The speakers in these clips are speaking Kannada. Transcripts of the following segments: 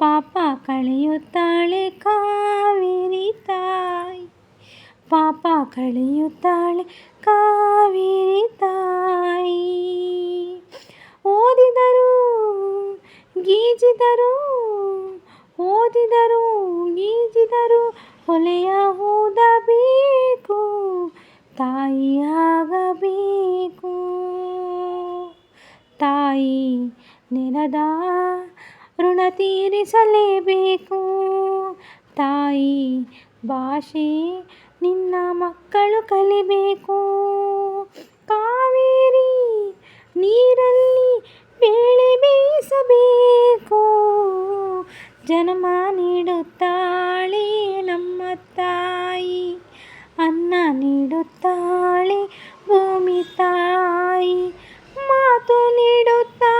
ಪಾಪ ಕಳೆಯುತ್ತಾಳೆ ಕಾವೇರಿ ತಾಯಿ. ಪಾಪ ಕಳೆಯುತ್ತಾಳೆ ಕಾವೇರಿ ತಾಯಿ. ಓದಿದರು, ಗೀಜಿದರು ಓದಿದರು, ಗೀಜಿದರು ಹೊಲೆಯ ಓದಬೇಕು ತಾಯಿಯಾಗಬೇಕು. ತಾಯಿ ನೆಲದ ಋಣ ತೀರಿಸಲೇಬೇಕು. ತಾಯಿ, ಭಾಷೆ, ನಿನ್ನ ಮಕ್ಕಳು ಕಲಿಬೇಕು. ಕಾವೇರಿ ನೀರಲ್ಲಿ ಬೇಳೆ ಬೇಯಿಸಬೇಕು. ಜನ್ಮ ನೀಡುತ್ತಾಳೆ ನಮ್ಮ ತಾಯಿ, ಅನ್ನ ನೀಡುತ್ತಾಳೆ ಭೂಮಿ ತಾಯಿ, ಮಾತು ನೀಡುತ್ತಾಳೆ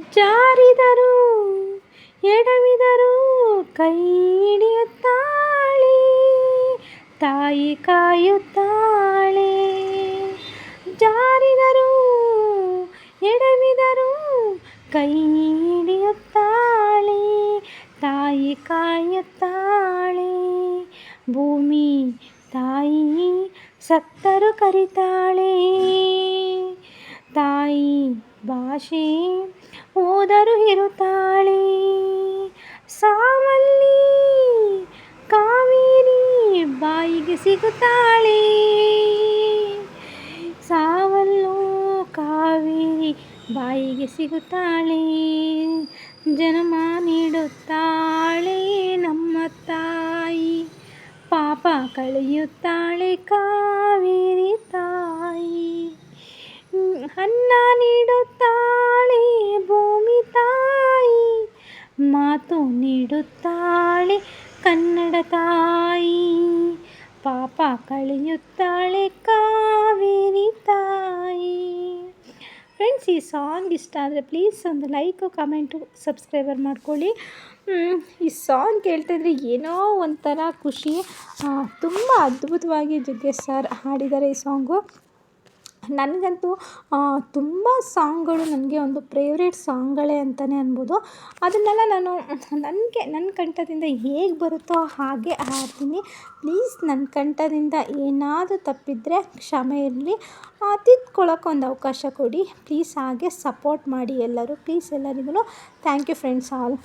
ಜಾರಿದರು, ಎಡವಿದರು, ಕೈ ಹಿಡಿಯುತ್ತಾಳೆ, ತಾಯಿ ಕಾಯುತ್ತಾಳೆ. ಜಾರಿದರು, ಎಡವಿದರು, ಕೈ ಹಿಡಿಯುತ್ತಾಳೆ, ತಾಯಿ ಕಾಯುತ್ತಾಳೆ. ಭೂಮಿ ತಾಯಿ ಸತ್ತರು ಕರಿತಾಳೆ, ತಾಯಿ ಭಾಷೆ ಹೋದರು ಇರುತ್ತಾಳೆ. ಸಾವಲ್ಲಿ ಕಾವೇರಿ ಬಾಯಿಗೆ ಸಿಗುತ್ತಾಳೆ. ಸಾವಲ್ಲೂ ಕಾವೇರಿ ಬಾಯಿಗೆ ಸಿಗುತ್ತಾಳೆ. ಜನ್ಮ ನೀಡುತ್ತಾಳೆ ನಮ್ಮ ತಾಯಿ. ಪಾಪ ಕಳೆಯುತ್ತಾಳೆ ಕಾವೇರಿ ನೀಡುತ್ತಾಳೆ ಕನ್ನಡ ತಾಯಿ. ಪಾಪ ಕಳೆಯುತ್ತಾಳೆ ಕಾವೇರಿ ತಾಯಿ. ಫ್ರೆಂಡ್ಸ್ ಈ ಸಾಂಗ್ ಇಷ್ಟ ಆದರೆ ಪ್ಲೀಸ್ ಒಂದು ಲೈಕು ಕಮೆಂಟು ಸಬ್ಸ್ಕ್ರೈಬರ್ ಮಾಡ್ಕೊಳ್ಳಿ. ಈ ಸಾಂಗ್ ಕೇಳ್ತಾಯಿದ್ರೆ ಏನೋ ಒಂಥರ ಖುಷಿ. ತುಂಬ ಅದ್ಭುತವಾಗಿ ಜಗ್ಗೇಶ್ ಸರ್ ಹಾಡಿದ್ದಾರೆ ಈ ಸಾಂಗು ನನಗಂತೂ ತುಂಬ ಸಾಂಗ್ಗಳು ನನಗೆ ಒಂದು ಪ್ರೇವ್ರೇಟ್ ಸಾಂಗ್ಗಳೇ ಅಂತಲೇ ಅನ್ಬೋದು. ಅದನ್ನೆಲ್ಲ ನಾನು ನನಗೆ ನನ್ನ ಕಂಠದಿಂದ ಹೇಗೆ ಬರುತ್ತೋ ಹಾಗೆ ಹಾಡ್ತೀನಿ. ಪ್ಲೀಸ್ ನನ್ನ ಕಂಠದಿಂದ ಏನಾದರೂ ತಪ್ಪಿದರೆ ಕ್ಷಮೆ ಇರಲಿ. ತಿದ್ಕೊಳ್ಳೋಕೆ ಒಂದು ಅವಕಾಶ ಕೊಡಿ. ಪ್ಲೀಸ್, ಹಾಗೆ ಸಪೋರ್ಟ್ ಮಾಡಿ ಎಲ್ಲರೂ. ಪ್ಲೀಸ್ ಎಲ್ಲರಿಗೂ ಥ್ಯಾಂಕ್ ಯು ಫ್ರೆಂಡ್ಸ್ ಆಲ್.